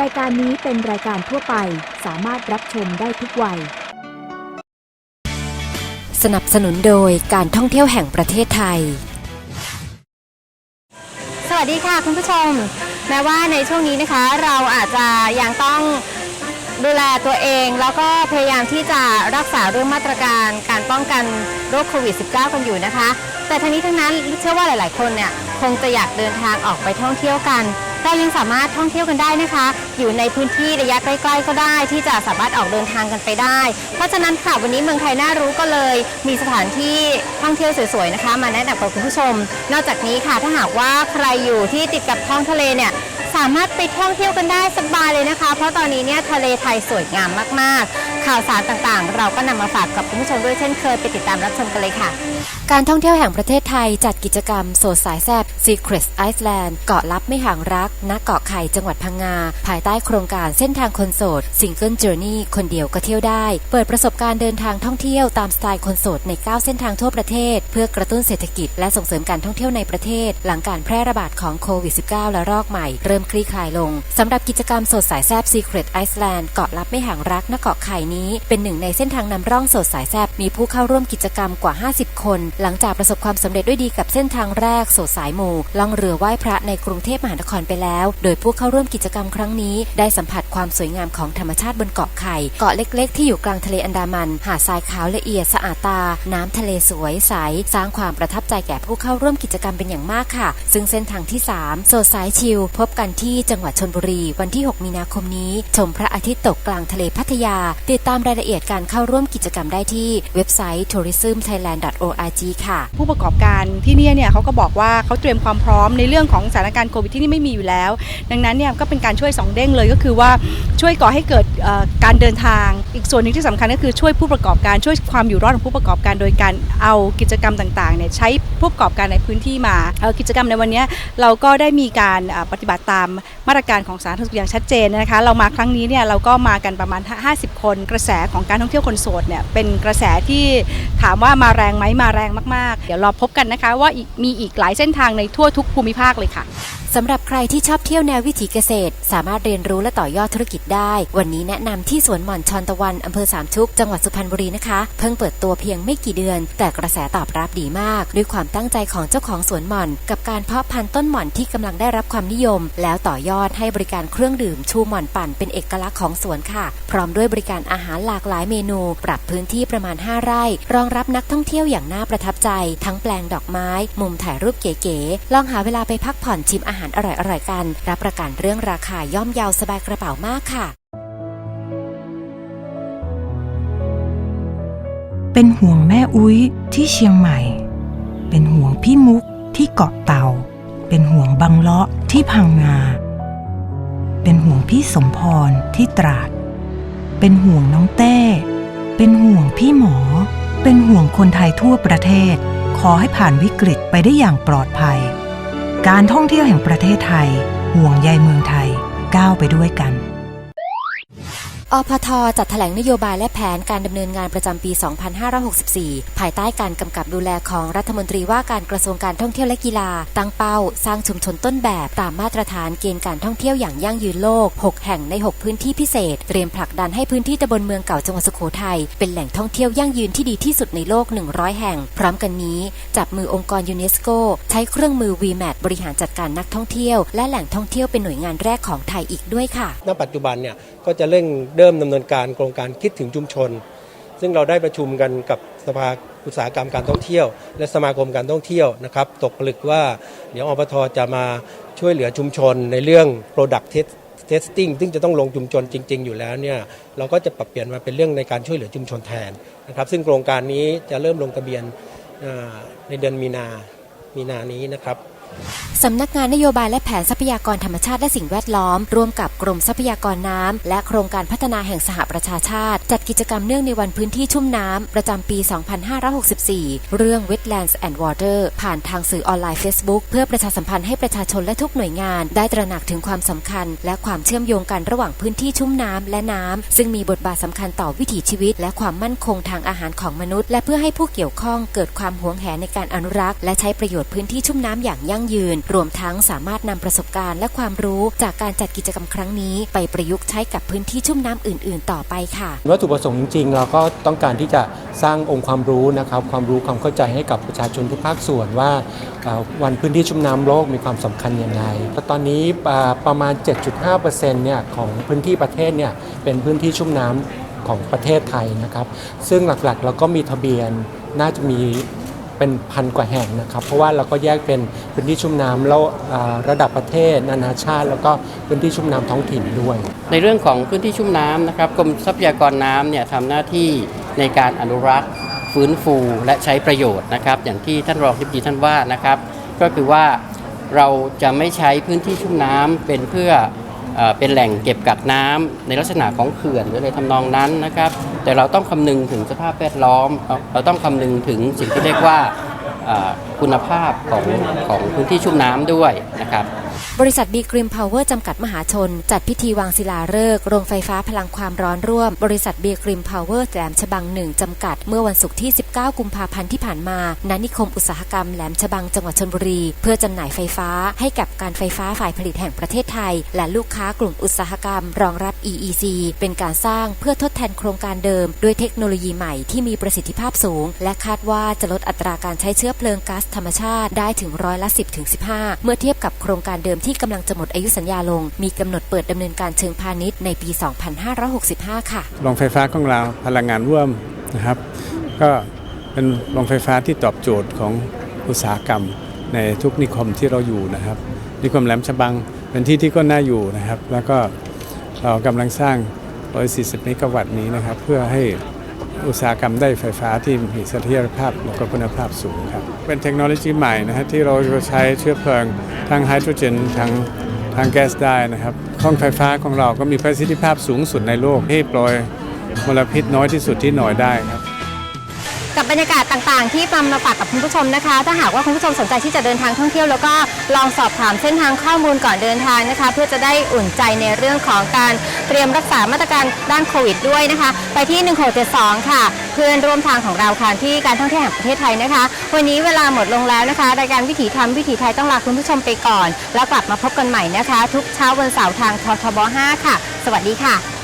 รายการนี้เป็นรายการทั่วไปสามารถรับชมได้ทุกวัย สนับสนุนโดยการท่องเที่ยวแห่งประเทศไทย สวัสดีค่ะคุณผู้ชม แม้ว่าในช่วงนี้นะคะ เราอาจจะยังต้องดูแลตัวเอง แล้วก็พยายามที่จะรักษาเรื่องมาตรการการป้องกันโรคโควิด -19 กันอยู่นะคะ แต่ทั้งนี้ทั้งนั้นเชื่อว่าหลาย ๆ คนเนี่ยคงจะอยากเดินทางออกไปท่องเที่ยวกัน เรายังสามารถท่องเที่ยวกันได้นะคะ อยู่ในพื้นที่ระยะใกล้ๆก็ได้ ที่จะสามารถออกเดินทางกันไปได้ เพราะฉะนั้นค่ะวันนี้เมืองไทยน่ารู้ก็เลย มีสถานที่ท่องเที่ยวสวยๆนะคะ มาแนะนำกับคุณผู้ชม นอกจากนี้ค่ะถ้าหากว่าใครอยู่ที่ติดกับท้องทะเลเนี่ยสามารถไปท่องเที่ยวกันได้สบายเลยนะคะ เพราะตอนนี้เนี่ยทะเลไทยสวยงามมากๆ ข่าวสารต่างๆ เราก็นำมาฝากกับคุณผู้ชมด้วยเช่นเคยไปติดตามรับชมกันเลยค่ะ การท่องเที่ยวแห่งประเทศไทยจัดกิจกรรมโสดสายแซบ Secret Iceland เกาะลับไม่ห่างรัก ณ เกาะไข่จังหวัดพังงา ภายใต้โครงการเส้นทางคนโสด Single Journey คนเดียวก็เที่ยวได้ เปิดประสบการณ์เดินทางท่องเที่ยวตามสไตล์คนโสดใน 9 เส้นทางทั่วประเทศ เพื่อกระตุ้นเศรษฐกิจและส่งเสริมการท่องเที่ยวในประเทศ หลังการแพร่ระบาดของโควิด -19 และรอกใหม่ เริ่มคลี่คลายลงสำหรับกิจกรรมโสดสายแซบ Secret Iceland เกาะลับไม่ห่างรัก ณ เกาะไข่นี้เป็นหนึ่งในเส้นทางนำร่องโสดสายแซบมีผู้เข้าร่วมกิจกรรมกว่า 50 คน หลังจากประสบความสำเร็จด้วยดีกับเส้นทางแรกโสดสายหมู่ล่องเรือไหว้พระในกรุงเทพมหานครไปแล้ว โดยผู้เข้าร่วมกิจกรรมครั้งนี้ ได้สัมผัสความสวยงามของธรรมชาติบนเกาะไข่เกาะเล็ก ๆ ที่อยู่กลางทะเลอันดามัน หาดทรายขาวละเอียดสะอาดตา น้ำทะเลสวยใสสร้างความประทับใจแก่ผู้เข้าร่วมกิจกรรมเป็นอย่างมากค่ะ ซึ่งเส้นทางที่ 3 โซสายชิลพบกันที่จังหวัดชนบุรี วันที่ 6 มีนาคมนี้ ชมพระอาทิตย์ตกกลางทะเลพัทยา ติดตามรายละเอียดการเข้าร่วมกิจกรรมได้ที่เว็บไซต์ tourismthailand.org ค่ะ ผู้ประกอบการที่เนี่ยเนี่ยเขาก็บอกว่าเขาเตรียมความพร้อมในเรื่องของสถานการณ์โควิดที่นี่ไม่มีอยู่แล้ว ดังนั้นเนี่ยก็เป็นการช่วยสองเด้งเลยก็คือว่าช่วยก่อให้เกิดการเดินทาง อีกส่วนหนึ่งที่สำคัญก็คือช่วยผู้ประกอบการช่วยความอยู่รอดของผู้ประกอบการโดยการเอากิจกรรมต่างๆเนี่ยใช้ผู้ประกอบการในพื้นที่มาเอ่อกิจกรรมในวันเนี้ยเราก็ได้มีการปฏิบัติตามมาตรการของสาธารณสุขอย่างชัดเจนนะคะเรามาครั้งนี้เนี่ยเราก็มากันประมาณ 50 คนกระแสของการท่องเที่ยวคนโสดเนี่ยเป็นกระแสที่ถามว่ามาแรงไหมมาแรงมากๆ เดี๋ยวรอพบกันนะคะ ว่าอีกมีอีกหลายเส้นทางในทั่วทุกภูมิภาคเลยค่ะ สำหรับใครที่ชอบเที่ยวแนววิถีเกษตร สามารถเรียนรู้และต่อยอดธุรกิจได้ วันนี้แนะนำที่สวนหม่อนชอนตะวันอำเภอสามชุก จังหวัดสุพรรณบุรีนะคะ เพิ่งเปิดตัวเพียงไม่กี่เดือน แต่กระแสตอบรับดีมาก ด้วยความตั้งใจของเจ้าของสวนหม่อน กับการเพาะพันธุ์ต้นหม่อนที่กำลังได้รับความนิยม แล้วต่อยอดให้บริการเครื่องดื่มชูหม่อนปั่นเป็นเอกลักษณ์ของสวนค่ะ พร้อมด้วยบริการอาหารหลากหลายเมนู ปรับพื้นที่ประมาณ 5 ไร่ รองรับนักท่องเที่ยวอย่างน่าประทับใจ ทั้งแปลงดอกไม้ มุมถ่ายรูปเก๋ๆลองหาเวลาไปพักผ่อนชิมอาหารอร่อยๆกัน รับประกันเรื่องราคาย่อมเยาวสบายกระเป๋ามากค่ะ เป็นห่วงแม่อุ้ยที่เชียงใหม่ เป็นห่วงพี่มุกที่เกาะเต่า เป็นห่วงบังเลาะที่พังงา เป็นห่วงพี่สมพรที่ตราด เป็นห่วงน้องเต้ เป็นห่วงพี่หมอ เป็นห่วงคนไทยทั่วประเทศ ขอให้ผ่านวิกฤตไปได้อย่างปลอดภัย การท่องเที่ยวแห่งประเทศไทย ห่วงใยเมืองไทยก้าวไปด้วยกัน อพทจัดแถลงนโยบายและแผนการดำเนินงานประจำปี 2564 ภายใต้การกำกับดูแลของรัฐมนตรีว่าการกระทรวงการท่องเที่ยวและกีฬา ตั้งเป้า สร้างชุมชนต้นแบบตามมาตรฐานเกณฑ์การท่องเที่ยวอย่างยั่งยืนโลก 6 แห่งใน 6 พื้นที่พิเศษ เตรียมผลักดันให้พื้นที่ตำบลเมืองเก่าจังหวัดสุโขทัยเป็นแหล่งท่องเที่ยวยั่งยืนที่ดีที่สุดในโลก 100 แห่ง พร้อมกันนี้ จับมือองค์กรยูเนสโกใช้เครื่องมือ VMAT บริหารจัดการนักท่องเที่ยว และแหล่งท่องเที่ยวเป็นหน่วยงานแรกของไทยอีกด้วยค่ะ ณ ปัจจุบันเนี่ยก็จะเร่งเริ่มดำเนินการโครงการคิดถึงชุมชน ซึ่งเราได้ประชุมกันกับสภาอุตสาหกรรมการท่องเที่ยว และสมาคมการท่องเที่ยวนะครับตกผลึกว่าเดี๋ยวอปทจะมาช่วยเหลือชุมชนในเรื่อง Product Test- Testing ซึ่งจะต้องลงชุมชนจริง ๆ อยู่แล้วเนี่ยเราก็จะปรับเปลี่ยนมาเป็นเรื่องในการช่วยเหลือชุมชนแทนนะครับซึ่งโครงการนี้จะเริ่มลงทะเบียนในเดือนมีนามีนานี้นะครับ สำนักงานนโยบายและแผนทรัพยากรธรรมชาติและสิ่งแวดล้อม ร่วมกับกรมทรัพยากรน้ำ และโครงการพัฒนาแห่งสหประชาชาติ จัดกิจกรรมเนื่องในวันพื้นที่ชุ่มน้ำ ประจำปี 2564 เรื่อง Wetlands and Water ผ่านทางสื่อออนไลน์ Facebook เพื่อประชาสัมพันธ์ให้ประชาชนและทุกหน่วยงาน ได้ตระหนักถึงความสำคัญ และความเชื่อมโยงกันระหว่างพื้นที่ชุ่มน้ำและน้ำซึ่งมีบทบาทสำคัญต่อวิถีชีวิต และความมั่นคงทางอาหารของมนุษย์ และเพื่อให้ผู้เกี่ยวข้องเกิดความหวงแหนในการอนุรักษ์ และใช้ประโยชน์พื้นที่ชุ่มน้ำอย่างยั่งงยืน รวมทั้งสามารถนำประสบการณ์และความรู้จากการจัดกิจกรรมครั้งนี้ ไปประยุกต์ใช้กับพื้นที่ชุ่มน้ำอื่น ๆ ต่อไปค่ะวัตถุประสงค์จริงๆ เราก็ต้องการที่จะสร้างองค์ความรู้นะครับ ความรู้ความเข้าใจให้กับประชาชนทุกภาคส่วนว่าวันพื้นที่ชุ่มน้ำโลกมีความสำคัญยังไงตอนนี้อ่าประมาณ 7.5%เนี่ยของพื้นที่ประเทศเนี่ยเป็นพื้นที่ชุ่มน้ำของประเทศไทยนะครับ ซึ่งหลักๆเราก็มีทะเบียนน่าจะมี เป็นพันกว่าแห่งนะครับ เพราะว่าเราก็แยกเป็นพื้นที่ชุ่มน้ำแล้วอ่าระดับประเทศ นานาชาติ แล้วก็พื้นที่ชุ่มน้ำท้องถิ่นด้วย ในเรื่องของพื้นที่ชุ่มน้ำนะครับกรมทรัพยากรน้ำเนี่ยทำหน้าที่ในการอนุรักษ์ ฟื้นฟูและใช้ประโยชน์นะครับ อย่างที่ท่านรองทิบดีท่านว่านะครับ ก็คือว่าเราจะไม่ใช้พื้นที่ชุ่มน้ำเป็นเพื่อ เป็นแหล่งเก็บกักน้ำในลักษณะของเขื่อนหรืออะไรทำนองนั้นนะครับ แต่เราต้องคำนึงถึงสภาพแวดล้อม เราต้องคำนึงถึงสิ่งที่เรียกว่าคุณภาพของของพื้นที่ชุ่มน้ำด้วยนะครับ บริษัทบีกริมพาวเวอร์จำกัดมหาชน จัดพิธีวางศิลาฤกษ์โรงไฟฟ้าพลังความร้อนร่วม บริษัทบีกริมพาวเวอร์แหลมฉบังหนึ่งจำกัด เมื่อวันศุกร์ที่ 19 กุมภาพันธ์ที่ผ่านมาณนิคมอุตสาหกรรมแหลมฉบังจังหวัดชนบุรี เพื่อจำหน่ายไฟฟ้าให้กับการไฟฟ้าฝ่ายผลิตแห่งประเทศไทย และลูกค้ากลุ่มอุตสาหกรรม รองรับ EEC เป็นการสร้างเพื่อทดแทนโครงการเดิม ด้วยเทคโนโลยีใหม่ที่มีประสิทธิภาพสูง และคาดว่าจะลดอัตราการใช้เชื้อเพลิงก๊าซธรรมชาติได้ถึงร้อยละ 10-15 เมื่อเทียบกับโครงการเดิมที่กำลังจะหมดอายุสัญญาลง มีกำหนดเปิดดำเนินการเชิงพาณิชย์ในปี 2565 ค่ะโรงไฟฟ้าของเราพลังงานร่วมนะครับ ก็เป็นโรงไฟฟ้าที่ตอบโจทย์ของอุตสาหกรรม ในทุกนิคมที่เราอยู่นะครับ นิคมแหลมฉบังเป็นที่ที่ก็น่าอยู่นะครับ แล้วก็เรากำลังสร้าง140เมกะวัตต์นี้นะครับ เพื่อให้ อุตสาหกรรมได้ไฟฟ้าที่มีเสถียรภาพและก็คุณภาพสูงครับ เป็นเทคโนโลยีใหม่นะฮะที่เราจะใช้เชื้อเพลิงทั้งไฮโดรเจนทั้งทางแก๊สได้นะครับห้องไฟฟ้าของเราก็มีประสิทธิภาพสูงสุดในโลกที่ปล่อยมลพิษน้อยที่สุดที่หน่อยได้ครับ กับบรรยากาศต่างๆ ที่นำมาฝากกับคุณผู้ชมนะคะ ถ้าหากว่าคุณผู้ชมสนใจที่จะเดินทางท่องเที่ยว แล้วก็ลองสอบถามเส้นทางข้อมูลก่อนเดินทางนะคะ เพื่อจะได้อุ่นใจในเรื่องของการเตรียมรักษามาตรการด้านโควิดด้วยนะคะ ไปที่ 1672 ค่ะ เพื่อนร่วมทางของเราค่ะที่การท่องเที่ยวแห่งประเทศไทยนะคะ วันนี้เวลาหมดลงแล้วนะคะ รายการวิถีธรรมวิถีไทยต้องลาคุณผู้ชมไปก่อน แล้วกลับมาพบกันใหม่นะคะ ทุกเช้าวันเสาร์ทางททบ 5 ค่ะ สวัสดีค่ะ